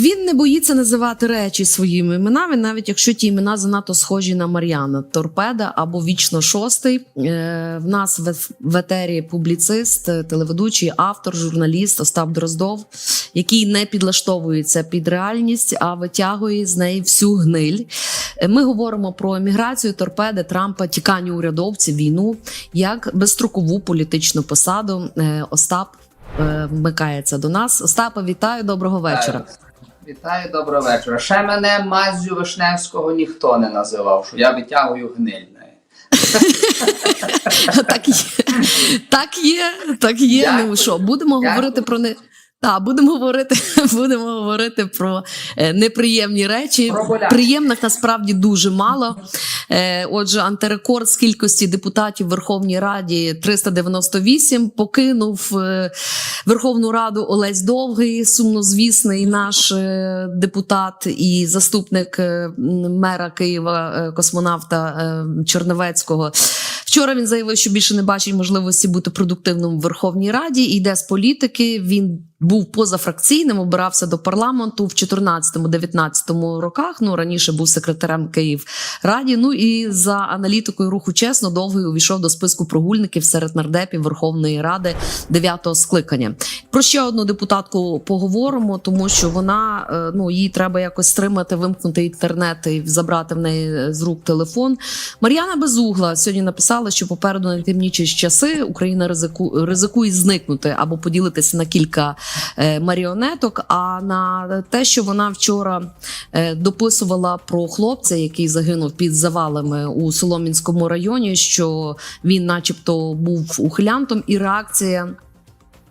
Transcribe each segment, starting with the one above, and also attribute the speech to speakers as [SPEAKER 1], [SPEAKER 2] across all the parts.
[SPEAKER 1] Він не боїться називати речі своїми іменами, навіть якщо ті імена занадто схожі на Мар'яна Торпеда або Вічно Шостий. Е, В нас в еф- в етері публіцист, е, телеведучий, автор, журналіст Остап Дроздов, який не підлаштовується під реальність, а витягує з неї всю гниль. Е, Ми говоримо про еміграцію, торпеди, Трампа, тікання урядовців, війну як безстрокову політичну посаду. Е, Остап е, вмикається до нас. Остапа, вітаю, доброго вечора.
[SPEAKER 2] Вітаю, доброго вечора. Ще мене Мазю Вишневського ніхто не називав, що я витягую гниль.
[SPEAKER 1] Так є, так є, так є. Ну що, будемо говорити про не. Так, будемо говорити, будемо говорити про е, неприємні речі.
[SPEAKER 2] Про.
[SPEAKER 1] Приємних насправді дуже мало. Е, отже, антирекорд з кількості депутатів в Верховній Раді 398 покинув е, Верховну Раду Олесь Довгий, сумнозвісний наш депутат і заступник мера Києва, космонавта Черновецького. Вчора він заявив, що більше не бачить можливості бути продуктивним в Верховній Раді. Йде з політики. Він був позафракційним, обирався до парламенту в 14-19 роках. Ну раніше був секретарем Київ Раді. Ну і за аналітикою руху чесно довгий увійшов до списку прогульників серед нардепів Верховної Ради 9-го скликання. Про ще одну депутатку поговоримо, тому що вона е, ну їй треба якось стримати, вимкнути інтернет і забрати в неї з рук телефон. Мар'яна Безугла сьогодні написала, що попереду найтемніші часи Україна ризику, ризикує зникнути або поділитися на кілька маріонеток. А на те, що вона вчора е, дописувала про хлопця, який загинув під завалами у Соломінському районі, що він, начебто, був ухилянтом, і реакція.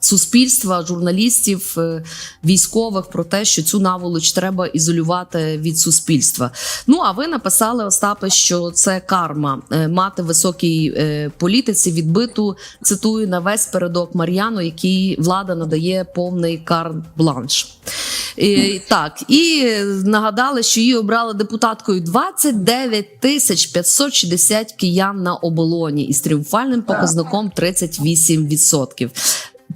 [SPEAKER 1] Суспільства, журналістів, е, військових про те, що цю наволоч треба ізолювати від суспільства. Ну а ви написали Остапе, що це карма е, мати високій е, політиці відбиту. Цитую на весь передок Мар'яну, який влада надає повний карт-бланш. І, так, і нагадали, що її обрали депутаткою 29 тисяч 560 киян на оболоні із тріумфальним показником 38%.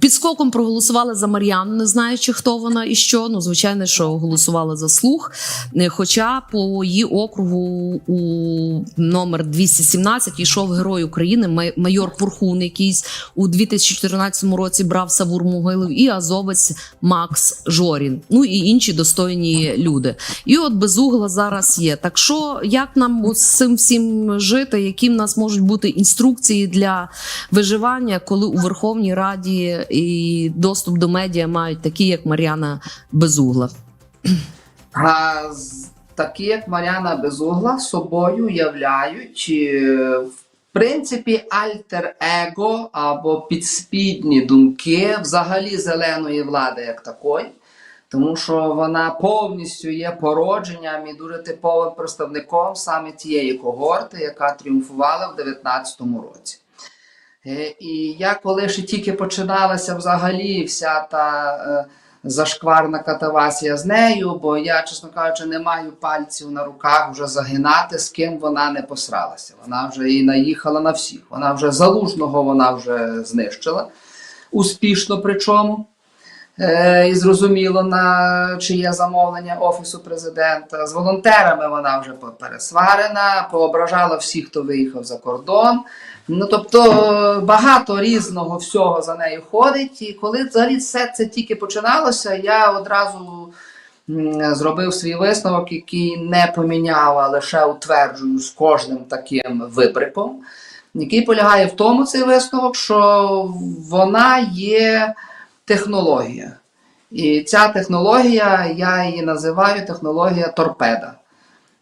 [SPEAKER 1] Підскоком проголосували за Мар'яну, не знаючи, хто вона і що. Ну, звичайно, що голосували за слух. Е, Хоча по її округу у номер 217 йшов герой України, майор Пурхун, якийсь у 2014 році брав Савур Могилів, і азовець Макс Жорін. Ну і інші достойні люди. І от безугла зараз є. Так що як нам з цим всім жити? Які в нас можуть бути інструкції для виживання, коли у Верховній Раді і доступ до медіа мають такі, як Мар'яна Безугла?
[SPEAKER 2] А такі, як Мар'яна Безугла, собою являють, в принципі, альтер-его або підспідні думки взагалі зеленої влади як такої. Тому що вона повністю є породженням і дуже типовим представником саме тієї когорти, яка тріумфувала в 2019 році. Е, І я коли ще тільки починалася взагалі вся та е, зашкварна катавасія з нею, бо я, чесно кажучи, не маю пальців на руках вже загинати, з ким вона не посралася. Вона вже і наїхала на всіх. Вона вже залужного вона вже знищила успішно причому. Е, і зрозуміло, на чиє замовлення Офісу президента. З волонтерами вона вже пересварена, поображала всіх, хто виїхав за кордон. Ну тобто багато різного всього за нею ходить. І коли взагалі все це тільки починалося, я одразу зробив свій висновок, який не поміняв, а лише утверджую з кожним таким вибриком, який полягає в тому цей висновок, що вона є технологія. І ця технологія, я її називаю технологія торпеда.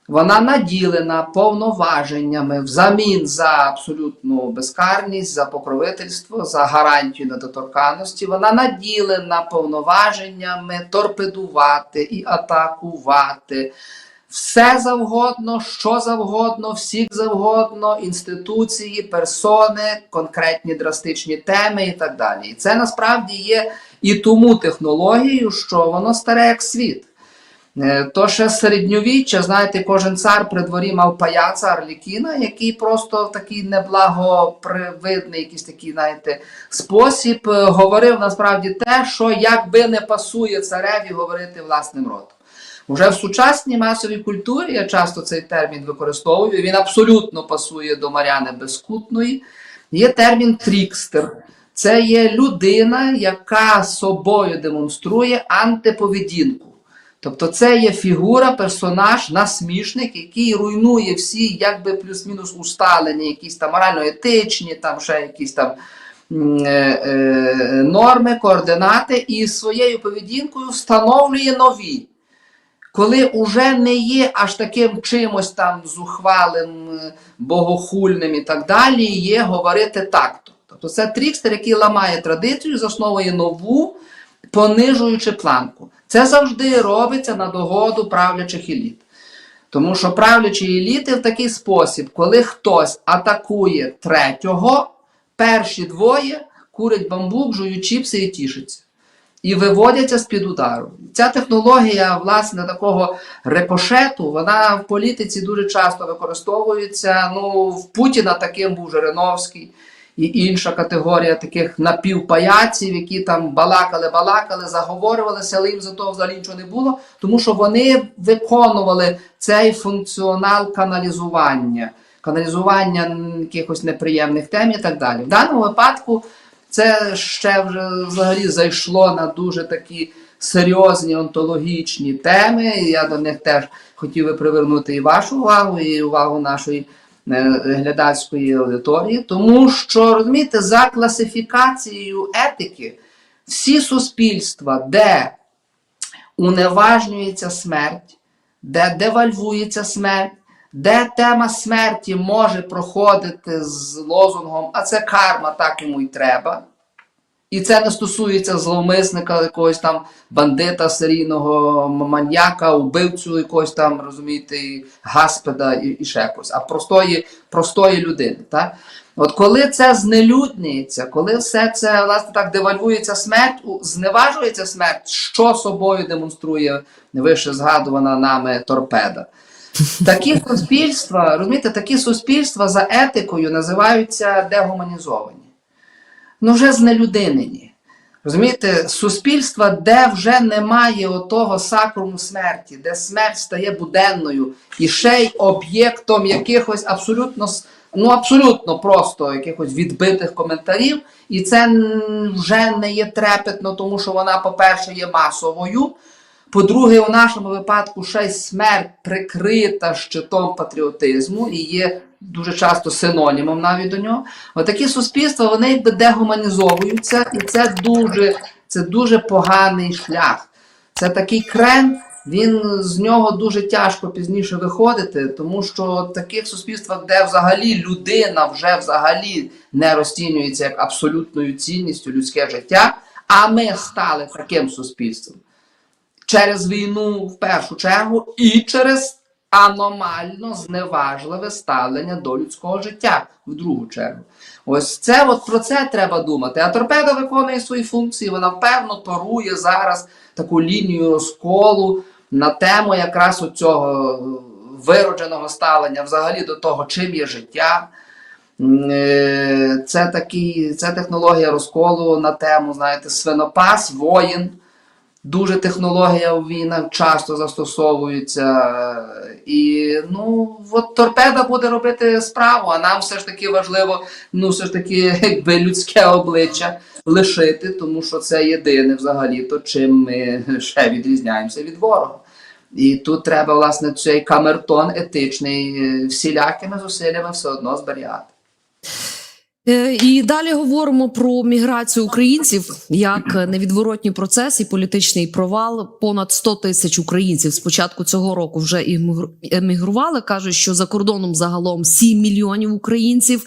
[SPEAKER 2] Вона наділена повноваженнями взамін за абсолютну безкарність, за покровительство, за гарантію недоторканності. Вона наділена повноваженнями торпедувати і атакувати все завгодно, що завгодно, всіх завгодно, інституції, персони, конкретні драстичні теми і так далі. І це насправді є і тому технологією, що воно старе як світ. Е, То ще середньовіччя, знаєте, кожен цар при дворі мав паяца Арлікіна, який просто в такий неблагопривидний, якийсь такий, знаєте, спосіб е, говорив насправді те, що якби не пасує цареві говорити власним ротом. Уже в сучасній масовій культурі я часто цей термін використовую. Він абсолютно пасує до Мар'яни Безкутної. Є термін трікстер. Це є людина, яка собою демонструє антиповедінку. Тобто це є фігура, персонаж, насмішник, який руйнує всі, якби плюс-мінус усталені, якісь там морально-етичні, там ще якісь там е, е, норми, координати, і своєю поведінкою встановлює нові. Коли уже не є аж таким чимось там зухвалим, богохульним і так далі, є говорити такто. Тобто це трікстер, який ламає традицію, засновує нову, понижуючи планку. Це завжди робиться на догоду правлячих еліт. Тому що правлячі еліти в такий спосіб, коли хтось атакує третього, перші двоє курять бамбук, жують чіпси і тішаться. І виводяться з-під удару. Ця технологія, власне, такого репошету, вона в політиці дуже часто використовується. Ну, в Путіна таким був Жириновський і інша категорія таких напівпаяців, які там балакали, балакали, заговорювалися, але їм за того взагалі нічого не було, тому що вони виконували цей функціонал каналізування, каналізування якихось неприємних тем і так далі. В даному випадку це ще вже взагалі зайшло на дуже такі серйозні онтологічні теми. І я до них теж хотів би привернути і вашу увагу, і увагу нашої глядацької аудиторії, тому що розумієте, за класифікацією етики всі суспільства, де уневажнюється смерть, де девальвується смерть, де тема смерті може проходити з лозунгом, а це карма, так йому й треба. І це не стосується зловмисника, якогось там бандита, серійного маньяка, убивцю якогось там, розумієте, гаспеда і, і ще якось, а простої, простої людини. Так? От коли це знелюднюється, коли все це власне так девальвується смерть, зневажується смерть, що собою демонструє вище згадувана нами торпеда. Такі суспільства, розумієте, такі суспільства за етикою називаються дегуманізовані. Ну, вже знелюдинені. Розумієте, суспільства, де вже немає отого сакруму смерті, де смерть стає буденною і ще й об'єктом якихось абсолютно, ну, абсолютно просто якихось відбитих коментарів. І це вже не є трепетно, тому що вона, по-перше, є масовою. По-друге, у нашому випадку ще й смерть прикрита щитом патріотизму і є дуже часто синонімом навіть до нього. Отакі суспільства вони дегуманізовуються, і це дуже, це дуже поганий шлях. Це такий крен, він з нього дуже тяжко пізніше виходити, тому що в таких суспільствах, де взагалі людина вже взагалі не розцінюється як абсолютною цінністю людське життя, а ми стали таким суспільством через війну в першу чергу і через аномально зневажливе ставлення до людського життя в другу чергу. Ось це от про це треба думати. А торпеда виконує свої функції. Вона певно торує зараз таку лінію розколу на тему якраз цього виродженого ставлення взагалі до того, чим є життя. Е, Це такий, це технологія розколу на тему, знаєте, свинопас, воїн. Дуже технологія у війнах часто застосовується. І ну, от торпеда буде робити справу, а нам все ж таки важливо, ну, все ж таки, якби людське обличчя лишити, тому що це єдине взагалі, то чим ми ще відрізняємося від ворога. І тут треба, власне, цей камертон етичний всілякими зусиллями все одно зберігати.
[SPEAKER 1] Е, І далі говоримо про міграцію українців як невідворотній процес і політичний провал. Понад 100 тисяч українців з початку цього року вже емігрували. кажуть, що за кордоном загалом 7 мільйонів українців.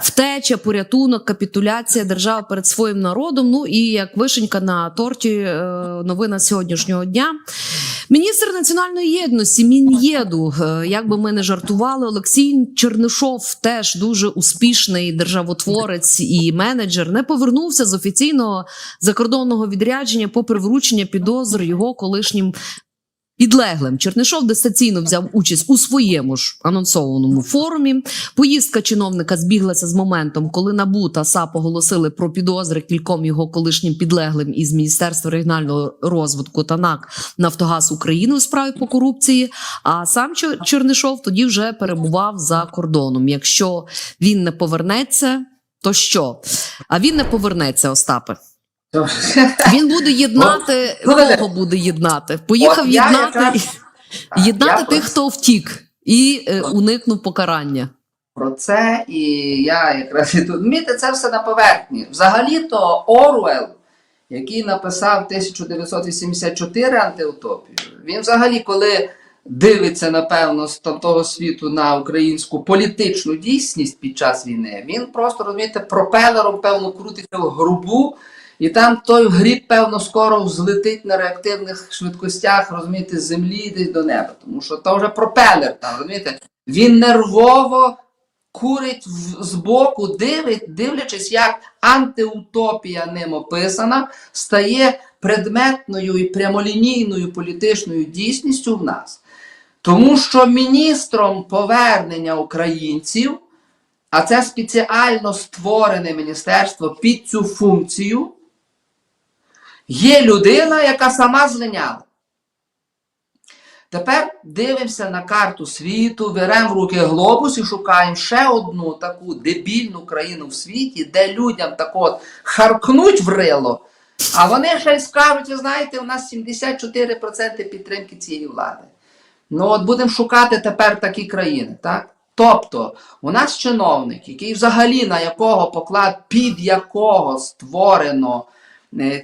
[SPEAKER 1] Втеча, порятунок, капітуляція держави перед своїм народом. Ну і як вишенька на торті, е, новина сьогоднішнього дня. Міністр національної єдності Мін'єду, е, як би ми не жартували, Олексій Чернишов, теж дуже успішний державотворець і менеджер, не повернувся з офіційного закордонного відрядження попри вручення підозр його колишнім підлеглим. Чернишов дистанційно взяв участь у своєму ж анонсованому форумі. Поїздка чиновника збіглася з моментом, коли НАБУ та САП оголосили про підозри кільком його колишнім підлеглим із Міністерства регіонального розвитку та НАК Нафтогаз України у справі по корупції. А сам Чер- Чернишов тоді вже перебував за кордоном. Якщо він не повернеться, то що? А він не повернеться, Остапе. Він буде єднати, кого буде єднати? Поїхав
[SPEAKER 2] от я
[SPEAKER 1] єднати,
[SPEAKER 2] якраз-
[SPEAKER 1] єднати
[SPEAKER 2] Я
[SPEAKER 1] тих, хто втік, і е, уникнув покарання.
[SPEAKER 2] про це, і я якраз і тут. Міте, це все на поверхні. Взагалі-то Оруел, який написав 1984 антиутопію, він взагалі, коли дивиться, напевно, з там того світу на українську політичну дійсність під час війни, він просто, розумієте, пропелером, певно, крутиться в грубу. І там той гріб, певно, скоро взлетить на реактивних швидкостях, розумієте, з землі десь до неба. Тому що то вже пропелер там, розумієте, він нервово курить збоку, дивить, дивлячись, як антиутопія ним описана, стає предметною і прямолінійною політичною дійсністю в нас. Тому що міністром повернення українців, а це спеціально створене міністерство під цю функцію, є людина, яка сама злиняла. Тепер дивимося на карту світу, беремо в руки глобус і шукаємо ще одну таку дебільну країну в світі, де людям так от харкнуть в рило, а вони ще й скажуть, ви знаєте, у нас 74% підтримки цієї влади. Ну от будемо шукати тепер такі країни, так? Тобто, у нас чиновник, який взагалі на якого поклад, під якого створено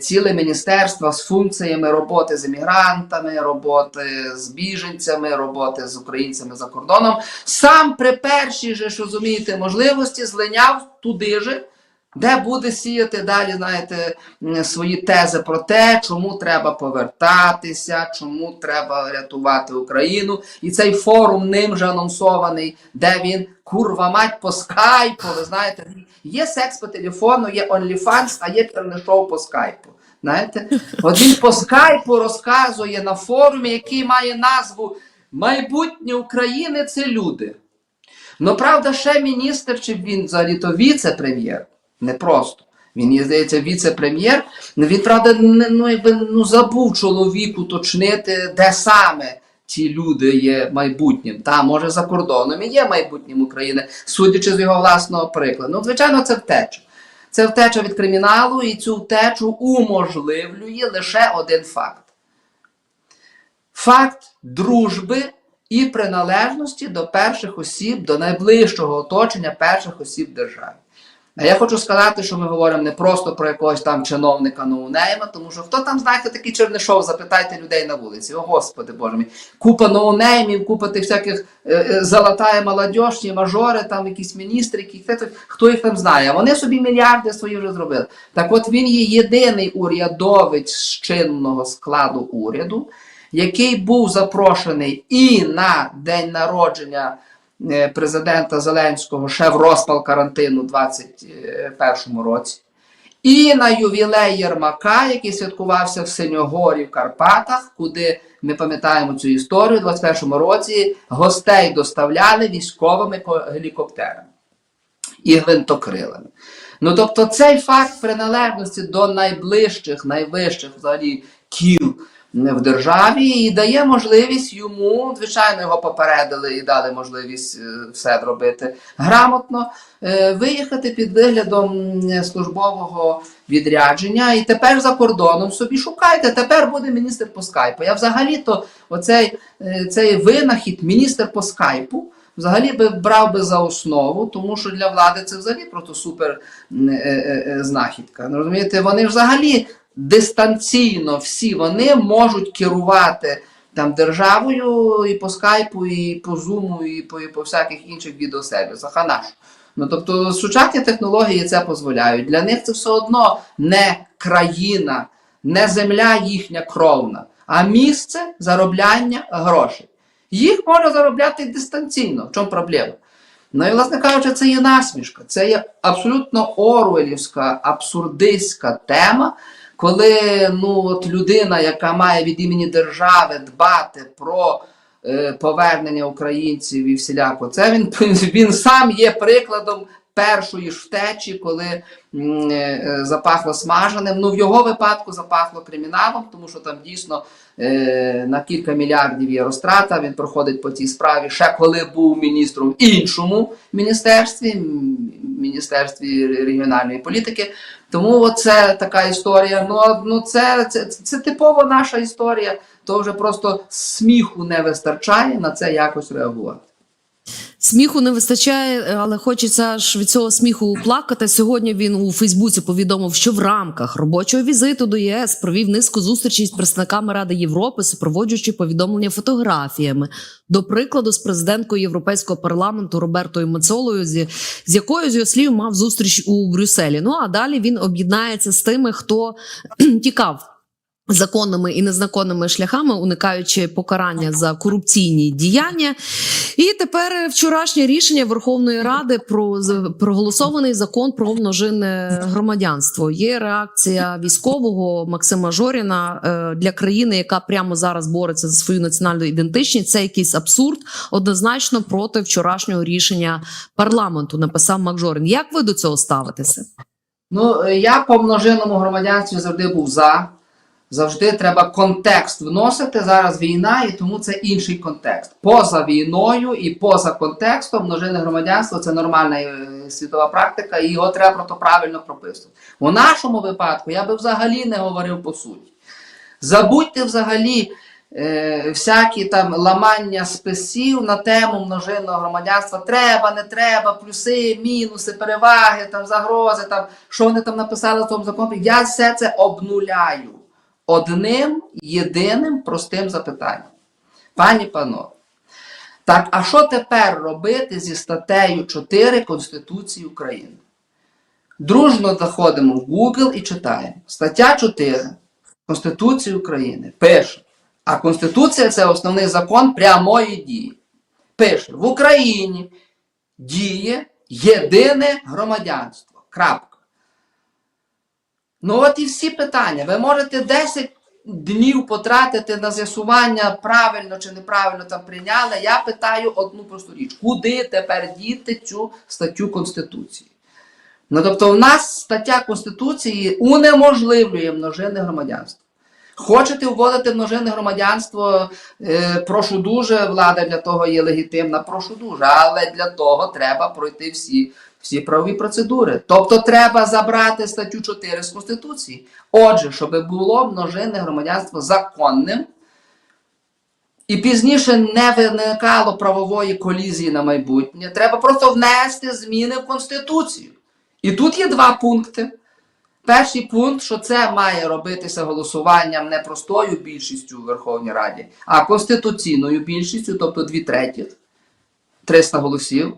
[SPEAKER 2] ціле міністерство з функціями роботи з емігрантами, роботи з біженцями, роботи з українцями за кордоном, сам при першій же, що зумієте можливості злиняв туди же, де буде сіяти далі, знаєте, свої тези про те, чому треба повертатися, чому треба рятувати Україну. І цей форум ним же анонсований, де він курва мать по скайпу. Ви знаєте, є секс по телефону, є OnlyFans, а є Чернишов по скайпу. Знаєте, от він по скайпу розказує на форумі, який має назву Майбутнє України це люди. Ну, правда, ще міністр, чи він взагалі то віце-прем'єр. Не просто. Він є, здається, віце-прем'єр. Ну, Він, правда, ну, якби, ну, забув чоловік уточнити, де саме ці люди є майбутнім. Та, може, за кордоном і є майбутнім України, судячи з його власного прикладу. Ну, звичайно, це втеча. Це втеча від криміналу, і цю втечу уможливлює лише один факт. Факт дружби і приналежності до перших осіб, до найближчого оточення перших осіб держави. Я хочу сказати, що ми говоримо не просто про якогось там чиновника ноунейма, тому що хто там, знаєте, такий Чернишов, запитайте людей на вулиці. О, Господи Боже мій. Купа ноунеймів, купа тих всяких е, е, золотая молодіжні, мажори, там якісь міністри, які, хто, хто їх там знає. Вони собі мільярди свої вже зробили. Так от він є єдиний урядовець з чинного складу уряду, який був запрошений і на день народження президента Зеленського ще в розпал карантину у 2021 році, і на ювілей Єрмака, який святкувався в Синьогорі в Карпатах, куди ми пам'ятаємо цю історію у 2021 році, гостей доставляли військовими гелікоптерами і гвинтокрилами. Ну тобто цей факт приналежності до найближчих, найвищих взагалі кіл в державі і дає можливість йому, звичайно, його попередили і дали можливість е, все зробити грамотно, е, виїхати під виглядом службового відрядження. І тепер за кордоном собі шукайте. Тепер буде міністр по скайпу. Я взагалі-то оцей е, цей винахід, міністр по скайпу. Взагалі би брав би за основу, тому що для влади це взагалі просто супер е, е, е, знахідка. Ну, розумієте, вони взагалі дистанційно всі вони можуть керувати там державою і по скайпу, і по зуму, і по, і по всяких інших відеосервісах. А наш? Ну тобто сучасні технології це дозволяють. Для них це все одно не країна, не земля їхня кровна, а місце заробляння грошей. Їх можна заробляти дистанційно. В чому проблема? Ну і, власне кажучи, це є насмішка, це є абсолютно орвелівська, абсурдистська тема, коли ну, от людина, яка має від імені держави дбати про е, повернення українців і всіляко, це він, він сам є прикладом першої ж втечі, коли е, е, запахло смаженим. Ну, в його випадку запахло криміналом, тому що там дійсно е, на кілька мільярдів є розтрата. Він проходить по цій справі ще коли був міністром в іншому міністерстві, міністерстві регіональної політики. Тому це така історія. Ну, ну це, це, це, типово наша історія. То вже просто сміху не вистачає на це якось реагувати.
[SPEAKER 1] Сміху не вистачає, але хочеться аж від цього сміху плакати. Сьогодні він у Фейсбуці повідомив, що в рамках робочого візиту до ЄС провів низку зустрічей з представниками Ради Європи, супроводжуючи повідомлення фотографіями. До прикладу, з президенткою Європейського парламенту Робертою Мецолою, з якою з його слів мав зустріч у Брюсселі. Ну а далі він об'єднається з тими, хто тікав. Законними і незаконними шляхами, уникаючи покарання за корупційні діяння, і тепер вчорашнє рішення Верховної Ради про проголосований закон про множинне громадянство. Є реакція військового Максима Жоріна е, для країни, яка прямо зараз бореться за свою національну ідентичність. Це якийсь абсурд, однозначно проти вчорашнього рішення парламенту. Написав Макжорін. Як ви до цього ставитеся?
[SPEAKER 2] Ну, я по множинному громадянстві завжди був за. Завжди треба контекст вносити. Зараз війна, і тому це інший контекст. Поза війною і поза контекстом множинне громадянство це нормальна е, світова практика, і його треба просто правильно прописувати. У нашому випадку я би взагалі не говорив по суті. Забудьте взагалі е, всякі там ламання списів на тему множинного громадянства. Треба, не треба, плюси, мінуси, переваги, там, загрози, там, що вони там написали в тому законі. Я все це обнуляю одним єдиним простим запитанням. Пані панове, так а що тепер робити зі статтею 4 Конституції України? Дружно заходимо в Google і читаємо. Стаття 4 Конституції України пише, а Конституція це основний закон прямої дії. Пише: в Україні діє єдине громадянство. Крапка. Ну от і всі питання. Ви можете 10 днів потратити на з'ясування, правильно чи неправильно там прийняли. Я питаю одну просту річ: куди тепер діти цю статтю Конституції? Ну тобто, в нас стаття Конституції унеможливлює множинне громадянство. Хочете вводити множинне громадянство, е, прошу дуже, влада для того є легітимна, прошу дуже, але для того треба пройти всі, всі правові процедури. Тобто треба забрати статтю 4 з Конституції. Отже, щоб було множинне громадянство законним, і пізніше не виникало правової колізії на майбутнє, треба просто внести зміни в Конституцію. І тут є два пункти. Перший пункт, що це має робитися голосуванням не простою більшістю в Верховній Раді, а конституційною більшістю, тобто дві третіх, 300 голосів.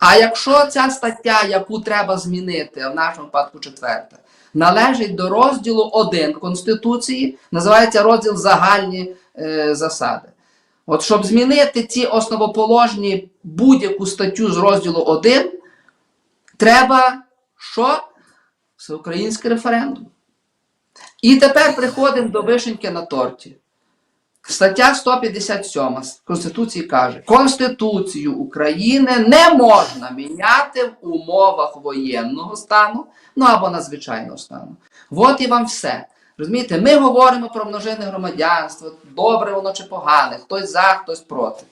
[SPEAKER 2] А якщо ця стаття, яку треба змінити, в нашому випадку четверта, належить до розділу 1 Конституції, називається розділ загальні е, засади. От щоб змінити ці основоположні будь-яку статтю з розділу 1, треба що? Всеукраїнський референдум. І тепер приходимо до вишеньки на торті. Стаття 157 Конституції каже: Конституцію України не можна міняти в умовах воєнного стану, ну або надзвичайного стану. От і вам все. Розумієте, ми говоримо про множинне громадянство, добре воно чи погане, хтось за, хтось проти.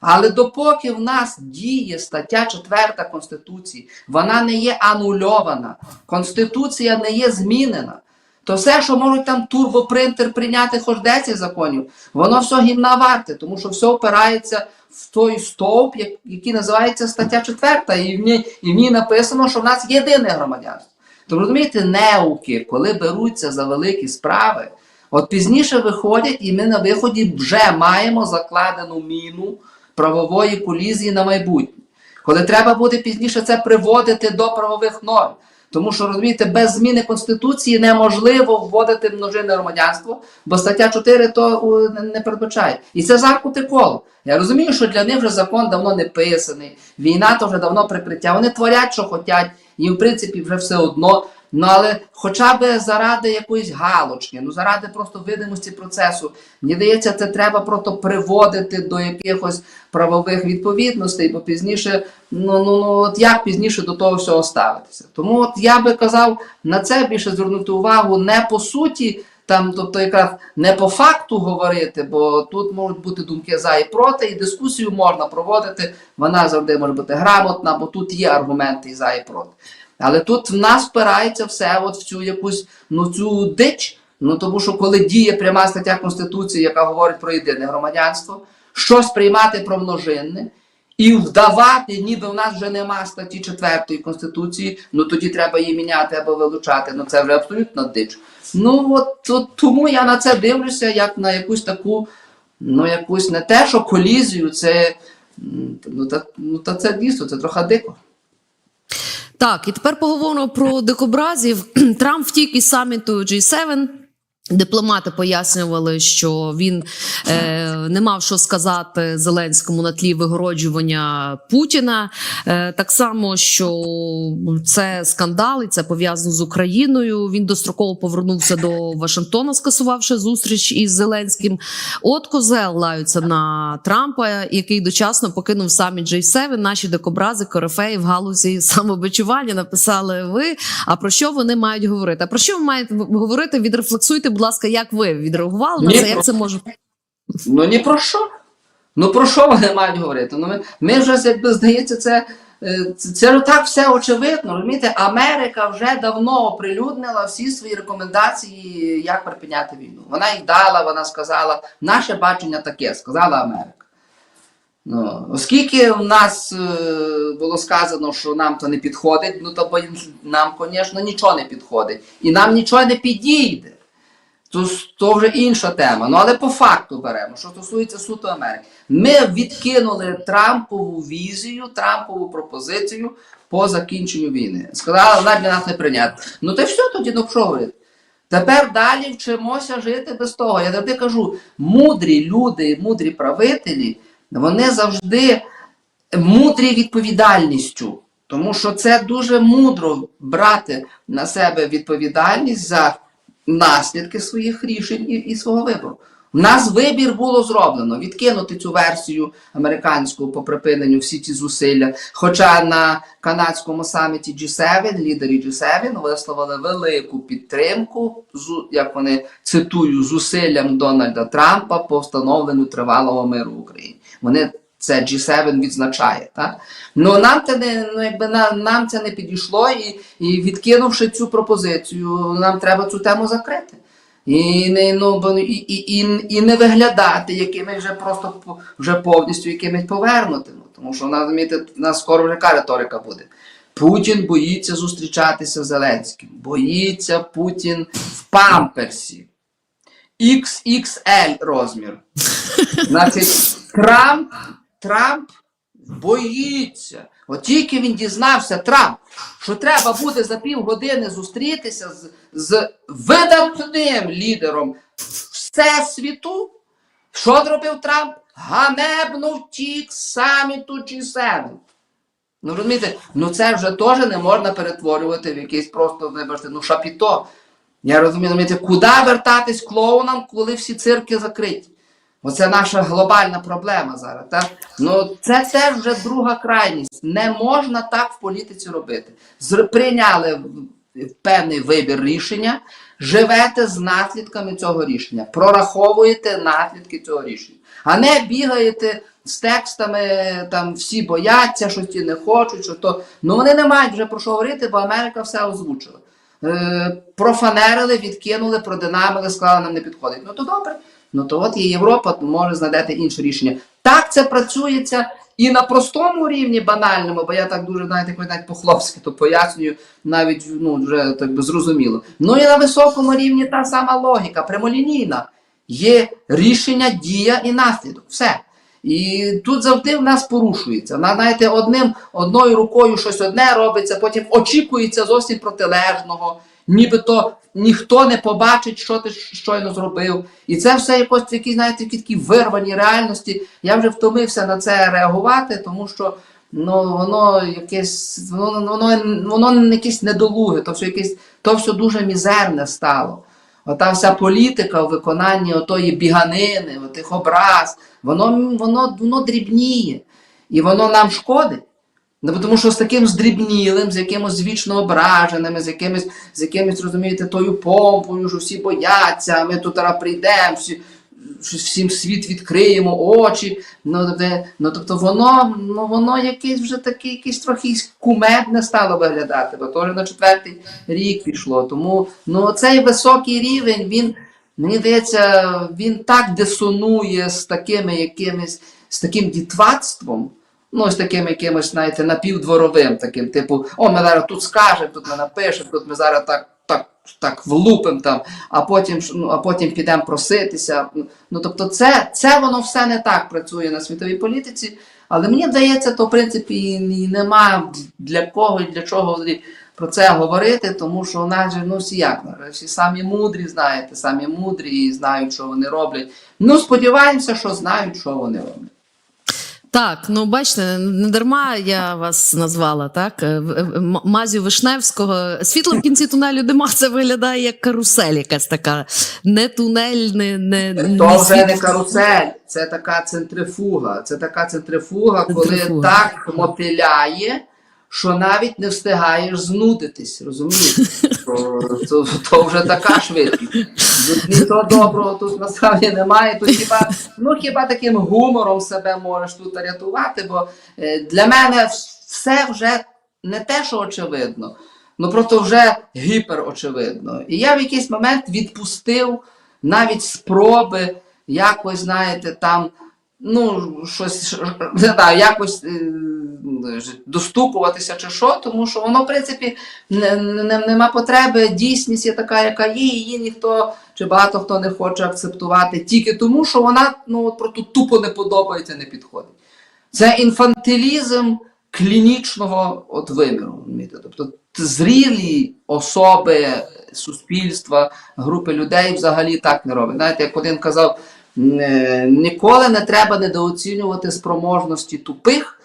[SPEAKER 2] Але допоки в нас діє стаття 4 Конституції, вона не є анульована, Конституція не є змінена, то все, що можуть там турбопринтер прийняти хоч 10 законів, воно все гімна варте, тому що все опирається в той стовп, який називається стаття 4, і в ній, і в ній написано, що в нас єдине громадянство. То розумієте, неуки, коли беруться за великі справи, от пізніше виходять, і ми на виході вже маємо закладену міну правової колізії на майбутнє. Коли треба буде пізніше це приводити до правових норм. Тому що розумієте, без зміни Конституції неможливо вводити множинне громадянство, бо стаття 4 то не- передбачає. І це заркути коло. Я розумію, що для них вже закон давно не писаний, війна то вже давно прикриття. Вони творять, що хочуть, і в принципі вже все одно. Ну але хоча б заради якоїсь галочки, ну заради просто видимості процесу, мені здається, це треба просто приводити до якихось правових відповідностей, бо пізніше, ну ну ну от як пізніше до того всього ставитися. Тому от я би казав на це більше звернути увагу не по суті. Там, тобто, якраз не по факту говорити, бо тут можуть бути думки за і проти, і дискусію можна проводити. Вона завжди може бути грамотна, бо тут є аргументи і за і проти. Але тут в нас впирається все от в цю якусь ну цю дич. Ну тому що коли діє пряма стаття Конституції, яка говорить про єдине громадянство, щось приймати про множинне. І вдавати, ніби в нас вже нема статті 4 Конституції, ну тоді треба її міняти або вилучати. Ну це вже абсолютно дич. Ну от, от тому я на це дивлюся, як на якусь таку, ну якусь не те, що колізію, це ну, та, ну, та це дійсно, це трохи дико.
[SPEAKER 1] Так, і тепер поговоримо про дикобразів. Трамп втік із саміту G7. Дипломати пояснювали, що він е, не мав що сказати Зеленському на тлі вигороджування Путіна. Е, так само, що це скандал, і це пов'язано з Україною. Він достроково повернувся до Вашингтона, скасувавши зустріч із Зеленським. От козел лаються на Трампа, який дочасно покинув саміт G7. Наші дикобрази, корифеї в галузі самобичування написали ви. А про що вони мають говорити? А про що ви маєте говорити? Відрефлексуйте, будь ласка, як ви відреагували на це? Як це може
[SPEAKER 2] Ну ні про що. Ну про що вони мають говорити? Ну ми, ми вже якби здається, це, е, це, це так все очевидно. Розумієте, Америка вже давно оприлюднила всі свої рекомендації, як припиняти війну. Вона їх дала, вона сказала, наше бачення таке, сказала Америка. Ну, оскільки в нас е, було сказано, що нам то не підходить, ну то нам, звісно, нічого не підходить. І нам нічого не підійде. То, то вже інша тема. Ну але по факту беремо, що стосується суто Америки. Ми відкинули Трампову візію, Трампову пропозицію по закінченню війни. Сказали, вона для нас не прийнята. Ну то все тоді ну що говорити? Тепер далі вчимося жити без того. Я завжди кажу, мудрі люди, мудрі правителі, вони завжди мудрі відповідальністю. Тому що це дуже мудро брати на себе відповідальність за наслідки своїх рішень і, і свого вибору. У нас вибір було зроблено відкинути цю версію американську по припиненню всі ці зусилля. Хоча на канадському саміті G7 лідери G7 висловили велику підтримку, як вони цитую, зусиллям Дональда Трампа по встановленню тривалого миру в Україні. Вони це G7 відзначає. Так? Ну нам це не ну, нам це не підійшло, і, і відкинувши цю пропозицію, нам треба цю тему закрити. І не, ну, і, і, і, не виглядати якими вже просто вже повністю якимись повернутими. Тому що розумієте, в нас скоро вже яка риторика буде. Путін боїться зустрічатися з Зеленським. Боїться Путін в памперсі. XXL розмір. Значить, Трамп, Трамп боїться. От тільки він дізнався, Трамп, що треба буде за півгодини зустрітися з, з видатним лідером Всесвіту. Що зробив Трамп? Ганебно втік саміту G7. Ну розумієте, ну це вже теж не можна перетворювати в якийсь просто, вибачте, ну шапіто. Я розумію, розумієте, куди вертатись клоунам, коли всі цирки закриті? Оце наша глобальна проблема зараз. Так? Ну, це теж вже друга крайність. Не можна так в політиці робити. Зр- Прийняли певний вибір рішення, живете з наслідками цього рішення, прораховуєте наслідки цього рішення, а не бігаєте з текстами, там всі бояться, що ті не хочуть, що то. Ну вони не мають вже про що говорити, бо Америка все озвучила. Е, профанерили, відкинули, продинамили, сказали, нам не підходить. Ну то добре. Ну то от є Європа, може знайдете інше рішення. Так це працюється і на простому рівні банальному, бо я так дуже, знаєте, навіть по-хлопськи то пояснюю, навіть ну, вже так би зрозуміло. Ну і на високому рівні та сама логіка, прямолінійна. Є рішення, дія і наслідок. Все. І тут завжди в нас порушується. На, знаєте, одним, одною рукою щось одне робиться, потім очікується зовсім протилежного, нібито ніхто не побачить, що ти щойно зробив. І це все якось такі, знаєте, такі такі вирвані реальності. Я вже втомився на це реагувати, тому що ну воно якесь, воно, воно, воно якесь недолуге, то все якесь, то все дуже мізерне стало. Ота вся політика у виконанні отої біганини, отих образ, воно, воно, воно дрібніє. І воно нам шкодить. Ну, тому що з таким здрібнілим, з якимось вічно ображеними, з якимось, з якимось, розумієте, тою помпою, що всі бояться, ми тут прийдемо, всім світ відкриємо, очі. Ну, тобто, ну, тобто воно, ну, воно якесь вже таке, якесь трохи кумедне стало виглядати, бо вже на четвертий рік пішло. Тому ну, цей високий рівень, він, мені здається, він так дисонує з такими якимись, з таким дітватством. Ну, з таким якимось, знаєте, напівдворовим, таким, типу, о, ми зараз тут скажемо, тут ми напишемо, тут ми зараз так, так, влупимо там, а потім, ну, а потім підемо проситися. Ну, тобто, це, це воно все не так працює на світовій політиці, але мені здається, то в принципі і нема для кого і для чого про це говорити, тому що у нас же ну всі як всі самі мудрі, знаєте, самі мудрі і знають, що вони роблять. Ну, сподіваємося, що знають, що вони роблять.
[SPEAKER 1] Так, ну бачите, не дарма я вас назвала так. е, е, Мазю Вишневського. Світло в кінці тунелю дима це виглядає як карусель, якась така. Не тунель, не, не,
[SPEAKER 2] То
[SPEAKER 1] не
[SPEAKER 2] вже не карусель, це така центрифуга. Це така центрифуга, коли
[SPEAKER 1] Центрифуга.
[SPEAKER 2] так мотиляє, що навіть не встигаєш знудитись, розумієш? То, то, то вже така швидкість. Нічого доброго тут насправді немає. Тут хіба, ну, хіба таким гумором себе можеш тут рятувати, бо е, для мене все вже не те, що очевидно, ну просто вже гіперочевидно. І я в якийсь момент відпустив навіть спроби якось, знаєте, там, ну, щось, не знаю, якось е, достукуватися чи що, тому що воно, в принципі, не, не, нема потреби, дійсність є така, яка є, її ніхто чи багато хто не хоче акцептувати, тільки тому, що вона ну, от просто тупо не подобається, не підходить. Це інфантилізм клінічного от виміру. Тобто зрілі особи суспільства, групи людей взагалі так не роблять. Знаєте, як один казав, ніколи не треба недооцінювати спроможності тупих,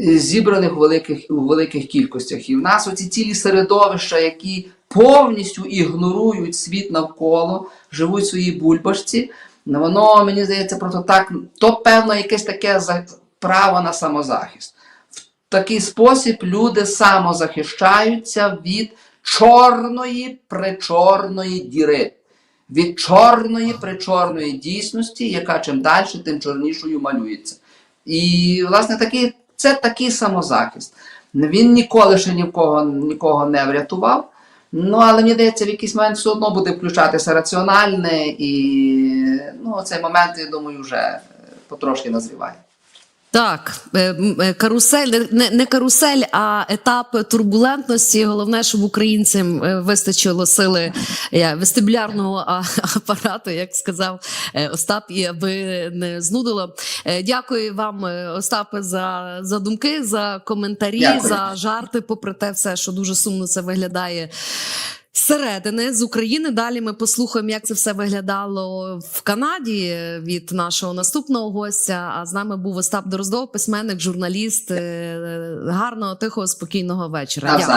[SPEAKER 2] е, зібраних у великих, у великих кількостях. І в нас оці цілі середовища, які повністю ігнорують світ навколо, живуть в своїй бульбашці, воно, мені здається, просто так, то певно якесь таке право на самозахист. В такий спосіб люди самозахищаються від чорної причорної діри. Від чорної причорної дійсності, яка чим далі, тим чорнішою малюється. І, власне, такий, це такий самозахист. Він ніколи ще ні нікого не врятував. Ну, але мені здається, в якийсь момент все одно буде включатися раціональне, і ну, цей момент, я думаю, вже потрошки назріває.
[SPEAKER 1] Так, е, е, карусель, не, не карусель, а етап турбулентності. Головне, щоб українцям е, вистачило сили вестибулярного апарату, як сказав Остап, і аби не знудило. Дякую вам, Остапе, за, за думки, за коментарі,
[SPEAKER 2] Дякую.
[SPEAKER 1] за жарти, попри те, все, що дуже сумно це виглядає. Зсередини з України далі ми послухаємо, як це все виглядало в Канаді від нашого наступного гостя. А з нами був Остап Дороздов, письменник, журналіст. Е, Гарного, тихого, спокійного вечора.
[SPEAKER 2] Навзаєм.